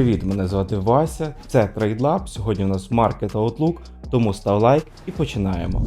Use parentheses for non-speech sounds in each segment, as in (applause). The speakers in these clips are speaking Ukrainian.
Привіт, мене звати Вася. Це TradeLab. Сьогодні у нас Market Outlook, тому став лайк і починаємо.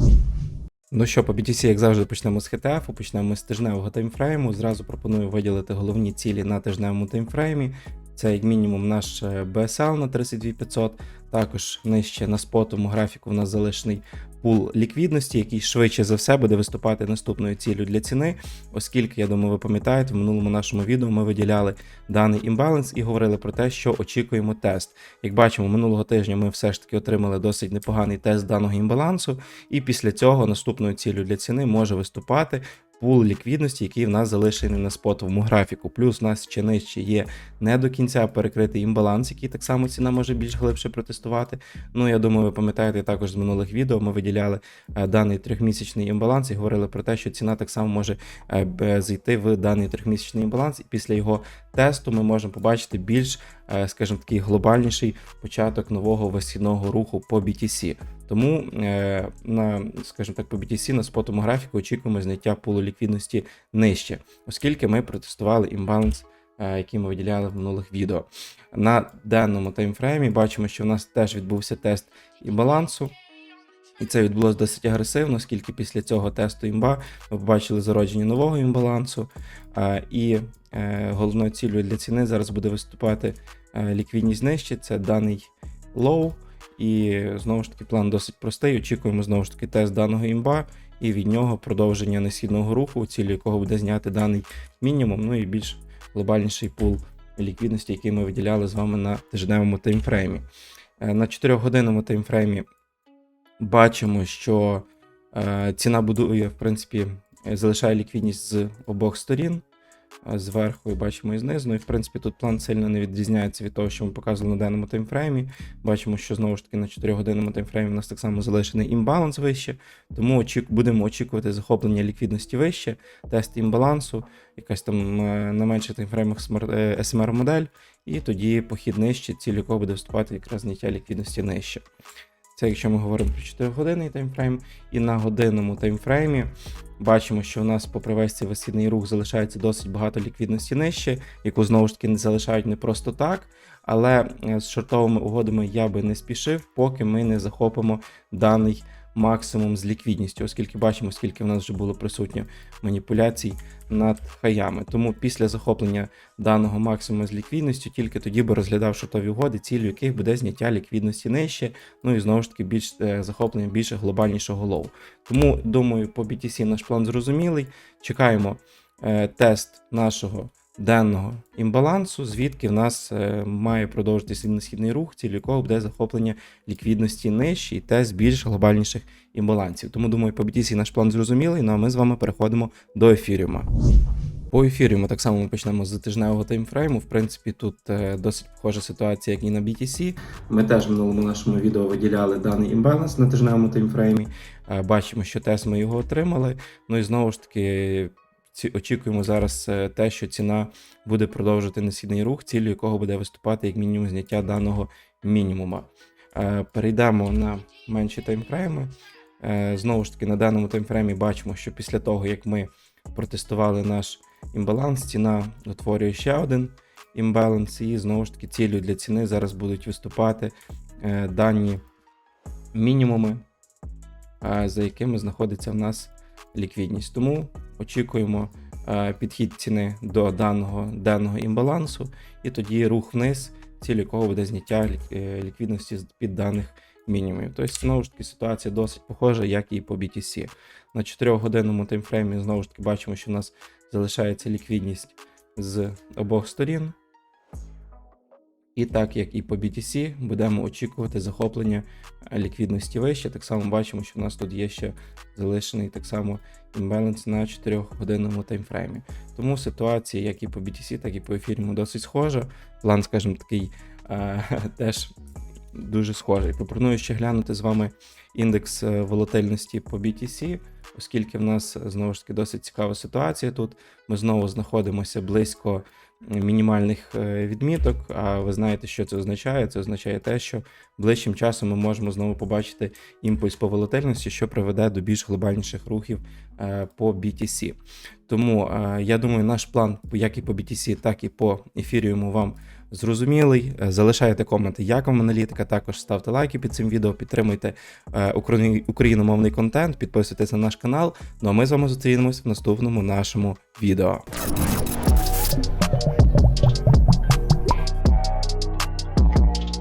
Ну що, по BTC, як завжди, почнемо з HTF, почнемо з тижневого таймфрейму. Зразу пропоную виділити головні цілі на тижневому таймфреймі. Це як мінімум наш е, BSL на 32500, також нижче на спотовому графіку в нас залишений пул ліквідності, який швидше за все буде виступати наступною ціллю для ціни, оскільки, я думаю, ви пам'ятаєте, в минулому нашому відео ми виділяли даний імбаланс і говорили про те, що очікуємо тест. Як бачимо, минулого тижня ми все ж таки отримали досить непоганий тест даного імбалансу, і після цього наступною ціллю для ціни може виступати пул ліквідності, який в нас залишений на спотовому графіку. Плюс у нас ще нижче є не до кінця перекритий імбаланс, який так само ціна може більш глибше протестувати. Ну, я думаю, ви пам'ятаєте також з минулих відео. Ми виділяли е, даний трьохмісячний імбаланс і говорили про те, що ціна так само може е, зайти в даний трьохмісячний імбаланс, і після його тесту ми можемо побачити більш, е, скажімо, такий глобальніший початок нового висхідного руху по BTC. Тому е, на, скажімо так, по BTC на спотому графіку очікуємо зняття пулу ліквідності нижче, оскільки ми протестували імбаланс, е, який ми виділяли в минулих відео. На даному таймфреймі бачимо, що в нас теж відбувся тест імбалансу. І це відбулося досить агресивно, оскільки після цього тесту імба ми побачили зародження нового імбалансу. Е, І головною цілею для ціни зараз буде виступати ліквідність нижче, це даний лоу. І знову ж таки план досить простий. Очікуємо знову ж таки тест даного імба, і від нього продовження несхідного руху, цілі якого буде зняти даний мінімум, ну і більш глобальніший пул ліквідності, який ми виділяли з вами на тижневому таймфреймі. Е, На 4-годинному таймфреймі бачимо, що е, ціна будує, в принципі, залишає ліквідність з обох сторін. Е, Зверху і бачимо і знизу. Ну і в принципі тут план сильно не відрізняється від того, що ми показували на даному таймфреймі. Бачимо, що знову ж таки на 4-годинному таймфреймі у нас так само залишений імбаланс вище, тому очік... будемо очікувати захоплення ліквідності вище, тест імбалансу, якась там е, на менших таймфреймах SMR модель, і тоді похід нижче, ціль буде вступати якраз зняття ліквідності нижче. Це якщо ми говоримо про 4 годинний таймфрейм, і на годинному таймфреймі бачимо, що у нас попри весь цей висхідний рух залишається досить багато ліквідності нижче, яку знову ж таки не залишають не просто так. Але е, з шортовими угодами я би не спішив, поки ми не захопимо даний максимум з ліквідністю, оскільки бачимо, скільки в нас вже було присутньо маніпуляцій над хаями. Тому після захоплення даного максимуму з ліквідністю, тільки тоді би розглядав шортові угоди, ціллю яких буде зняття ліквідності нижче, ну і знову ж таки більш е, захоплення більше глобальнішого лоу. Тому думаю, по BTC наш план зрозумілий. Чекаємо е, тест нашого денного імбалансу, звідки в нас е, має продовжитися несхідний рух, ціль якого буде захоплення ліквідності нижче і тест більш глобальніших імбалансів. Тому думаю, по BTC наш план зрозумілий. Ну а ми з вами переходимо до ефіріума. По ефіріуму так само ми почнемо з тижневого таймфрейму. В принципі, тут е, досить схожа ситуація, як і на BTC. Ми теж в минулому нашому відео виділяли даний імбаланс на тижневому таймфреймі. Е, Бачимо, що тест ми його отримали. Ну і знову ж таки. Очікуємо зараз е, те, що ціна буде продовжувати несхідний рух, ціллю якого буде виступати як мінімум зняття даного мінімума. Е, Перейдемо на менші таймфрейми. Е, Знову ж таки, на даному таймфреймі бачимо, що після того, як ми протестували наш імбаланс, ціна утворює ще один імбаланс, і знову ж таки ціллю для ціни зараз будуть виступати дані мінімуми, за якими знаходиться в нас ліквідність. Тому очікуємо е, підхід ціни до даного денного імбалансу, і тоді рух вниз, ціль якого буде зняття е, ліквідності під даних мінімумів. Тобто, знову ж таки, ситуація досить похожа, як і по BTC. На 4-годинному таймфреймі знову ж таки бачимо, що в нас залишається ліквідність з обох сторін. І так як і по BTC, будемо очікувати захоплення е, ліквідності вище. Так само бачимо, що в нас тут є ще залишений так само імбаланс на 4-годинному таймфреймі. Тому ситуація, як і по BTC, так і по ефіріму досить схожа. План, скажімо, такий е, (laughs) теж дуже схожий. Пропоную ще глянути з вами індекс е, волатильності по BTC, оскільки в нас знову ж таки досить цікава ситуація тут. Ми знову знаходимося близько мінімальних е, відміток. А ви знаєте, що це означає? Це означає те, що ближчим часом ми можемо знову побачити імпульс по волатильності, що приведе до більш глобальніших рухів е, по BTC. Тому е, я думаю, наш план, як і по BTC, так і по ефіріуму вам зрозумілий. Залишайте коменти, як вам аналітика. Також ставте лайки під цим відео, підтримуйте україномовний контент, підписуйтесь на наш канал. Ну а ми з вами зустрінемось в наступному нашому відео.